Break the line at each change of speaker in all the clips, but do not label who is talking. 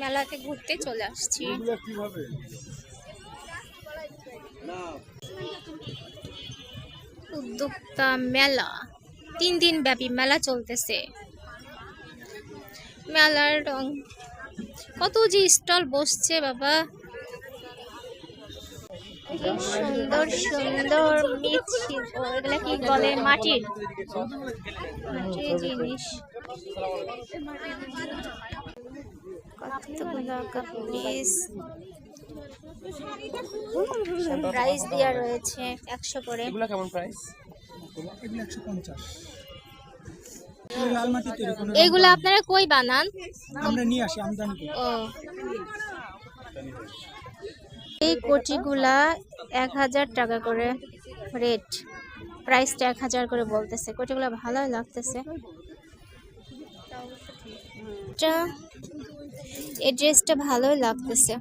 মেলাতে ঘুরতে চলে আসছি। উদ্যোক্তা মেলা। তিন দিন ব্যাপী মেলা চলতেছে। মেলার রং কত যে স্টল বসছে বাবা। সুন্দর সুন্দর মিছিল এগুলা কি বলে মাটির? মাটির জিনিস। কতগুলো প্রাইস দেওয়া রয়েছে একশো করে।
এগুলো কেমন প্রাইস?
একশো পঞ্চাশ
এগুলো আপনারা কই বানান?
আমরা নিয়ে আসি আমদানি করি।
ও। এই কোটিগুলা এক হাজার টাকা করে রেট। প্রাইসটা এক হাজার করে বলতেছে। কোটিগুলো ভালোই লাগতেছে। এটা এই ড্রেসটা ভালোই লাগতেছে।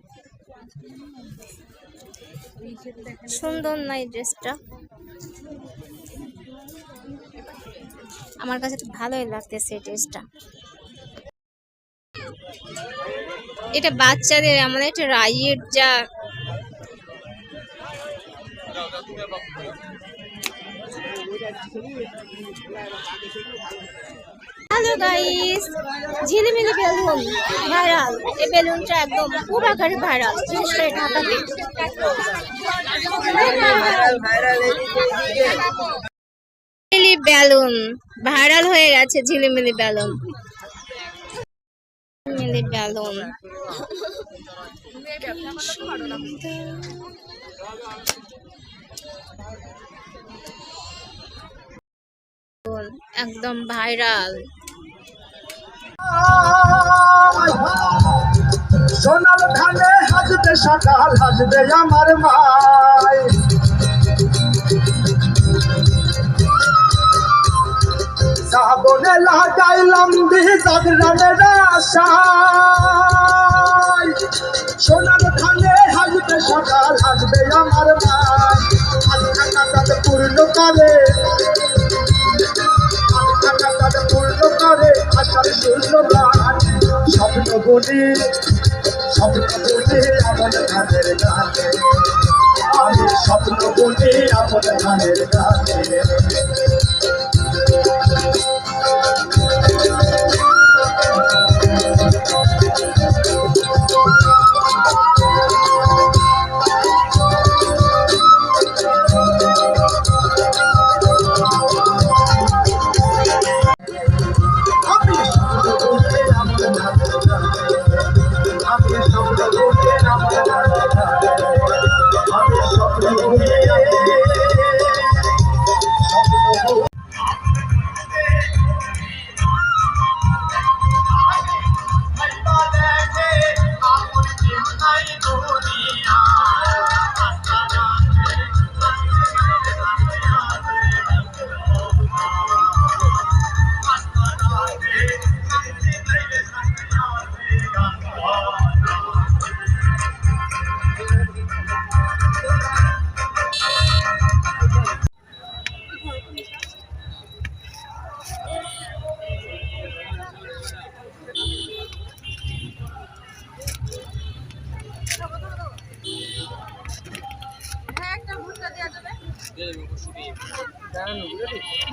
সুন্দর না এই ড্রেসটা? আমার কাছে ভালোই লাগতেছে এই ড্রেসটা। এটা বাচ্চাদের আমাদের একটা রাইয়ের যা। হ্যালো গাইস ঝিলিমিলি বেলুন ভাইরাল। এই বেলুনটা একদম খুব আকারে ভাইরাল। বিশেষ ঢাকাতে ঝিলিমিলি বেলুন। ভাইরাল হয়ে গেছে ঝিলিমিলি বেলুন। ঝিলিমিলি বেলুন একদম ভাইরাল।
সোনার ধানে হাজবে সকাল হাজবে আমার মাই। সাবনে লাগাইলাম দিহি জাগরানের আশায়। সোনার ধানে হাজবে সকাল হাজবে আমার মাই। আজকা কাকাত পূর্ণ করে। বলি স্বপ্ন বলি আমার ধানের গানে আমি স্বপ্ন বলি আমার ধানের গানে।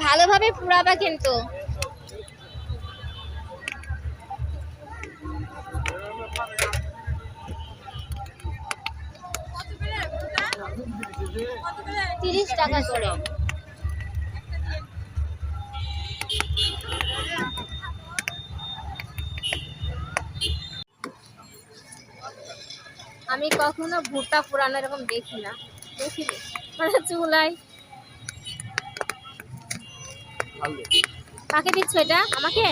ভালোভাবে পুরাবা কিন্তু। তিরিশ টাকা করে। আমি কখনো ভুট্টা পুরানো এরকম দেখি না। দেখি মানে চুলাই কাকে দিচ্ছ এটা? আমাকে?